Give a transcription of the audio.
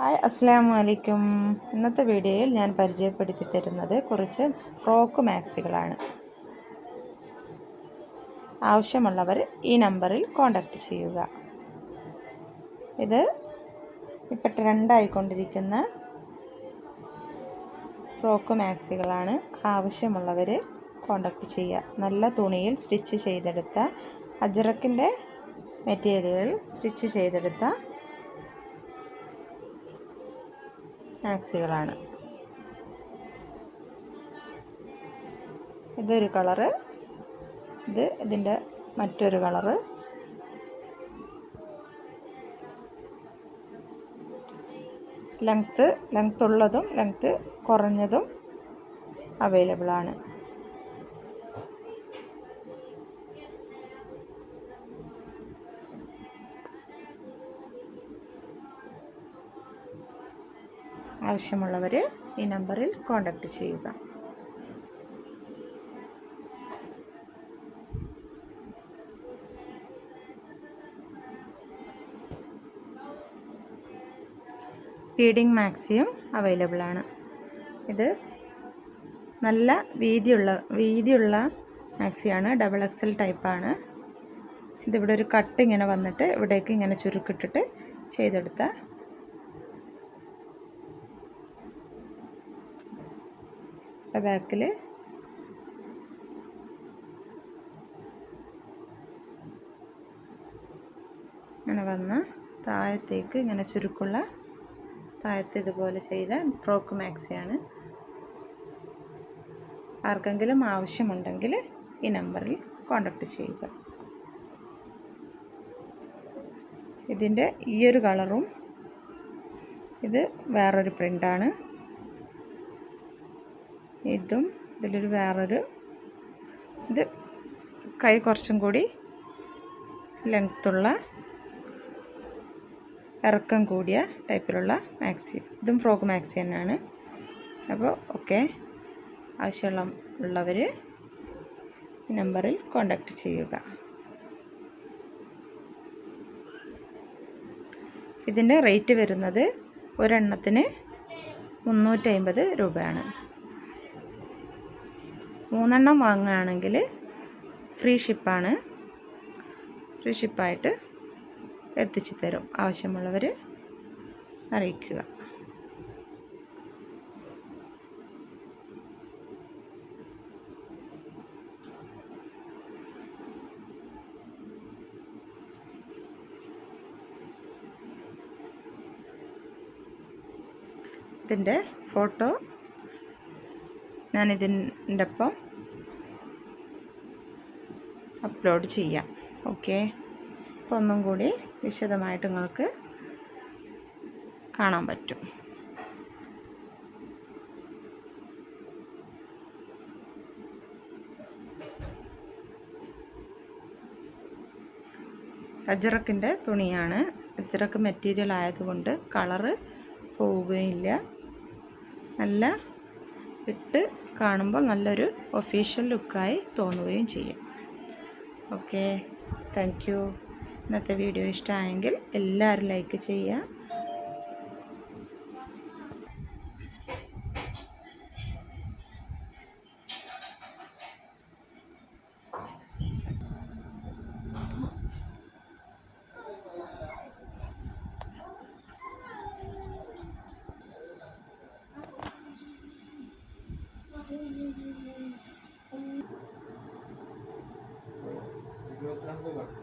Hi അസ്സാം വലൈക്കും ഇന്നത്തെ വീഡിയോയിൽ ഞാൻ പരിചയപ്പെടുത്തി തരുന്നത് കുറച്ച് ഫ്രോക്ക് മാക്സികളാണ്. ആവശ്യമുള്ളവർ ഈ നമ്പറിൽ കോൺടാക്റ്റ് ചെയ്യുക. ഇത് ഇപ്പം ട്രെൻഡായിക്കൊണ്ടിരിക്കുന്ന ഫ്രോക്ക് മാക്സികളാണ്. ആവശ്യമുള്ളവർ കോൺടാക്റ്റ് ചെയ്യുക. നല്ല തുണിയിൽ സ്റ്റിച്ച് ചെയ്തെടുത്ത അജറക്കിന്റെ മെറ്റീരിയൽ സ്റ്റിച്ച് ചെയ്തെടുത്ത മാക്സികളാണ് ഇതൊരു കളറ്. ഇത് ഇതിന്റെ മറ്റൊരു കളറ്. ലെങ്ത്ത് ലെങ്ത്ത് ഉള്ളതും ലെങ്ത്ത് കുറഞ്ഞതും അവൈലബിൾ ആവശ്യമുള്ളവർ ഈ നമ്പറിൽ കോൺടാക്റ്റ് ചെയ്യുക. ഫീഡിങ് മാക്സിയും അവൈലബിൾ ആണ്. ഇത് നല്ല വീതിയുള്ള വീതിയുള്ള മാക്സിയാണ് ഡബിൾ എക്സൽ ടൈപ്പാണ് ഇതിവിടെ ഒരു കട്ട് ഇങ്ങനെ വന്നിട്ട് ഇവിടേക്ക് ഇങ്ങനെ ചുരുക്കിട്ടിട്ട് ചെയ്തെടുത്ത ബാക്കിൽ ഇങ്ങനെ വന്ന് താഴത്തേക്ക് ഇങ്ങനെ ചുരുക്കുള്ള താഴത്ത് ഇതുപോലെ ചെയ്ത ഫ്രോക്ക് മാക്സിയാണ്. ആർക്കെങ്കിലും ആവശ്യമുണ്ടെങ്കിൽ ഈ നമ്പറിൽ കോണ്ടാക്ട് ചെയ്യുക. ഇതിന്റെ ഈ ഒരു കളറും ഇത് വേറൊരു പ്രിന്റാണ്. ഇതും ഇതിലൊരു വേറൊരു ഇത് കൈ കുറച്ചും കൂടി ലെങ്ത്തുള്ള ഇറക്കം കൂടിയ ടൈപ്പിലുള്ള മാക്സി. ഇതും ഫ്രോക്ക് മാക്സി തന്നെയാണ്. അപ്പോൾ ഓക്കെ. ആവശ്യമുള്ള ഉള്ളവർ ഈ നമ്പറിൽ കോണ്ടാക്ട് ചെയ്യുക. ഇതിന്റെ റേറ്റ് വരുന്നത് ഒരെണ്ണത്തിന് മുന്നൂറ്റി മുന്നൂറ്റമ്പത് രൂപയാണ്. മൂന്നെണ്ണം വാങ്ങുകയാണെങ്കിൽ ഫ്രീ ഷിപ്പാണ്. ഫ്രീ ഷിപ്പായിട്ട് എത്തിച്ചു തരും. ആവശ്യമുള്ളവർ അറിയിക്കുക. ഇതിന്റെ ഫോട്ടോ ഞാനിതിന്റെ ഒപ്പം അപ്ലോഡ് ചെയ്യാം. ഓക്കെ അപ്പോൾ ഒന്നും കൂടി വിശദമായിട്ട് നിങ്ങൾക്ക് കാണാൻ പറ്റും. അജറക്കിന്റെ തുണിയാണ്. അജറക്ക് മെറ്റീരിയൽ ആയതുകൊണ്ട് കളറ് പോവുകയില്ല. നല്ല ഇട്ട് കാണുമ്പോൾ നല്ലൊരു ഒഫീഷ്യൽ ലുക്കായി തോന്നുകയും ചെയ്യും. ഓക്കെ താങ്ക് യു ഇന്നത്തെ വീഡിയോ ഇഷ്ടമായെങ്കിൽ എല്ലാവരും ലൈക്ക് ചെയ്യുക. ഇരുപത്തിരണ്ട് കട്ട്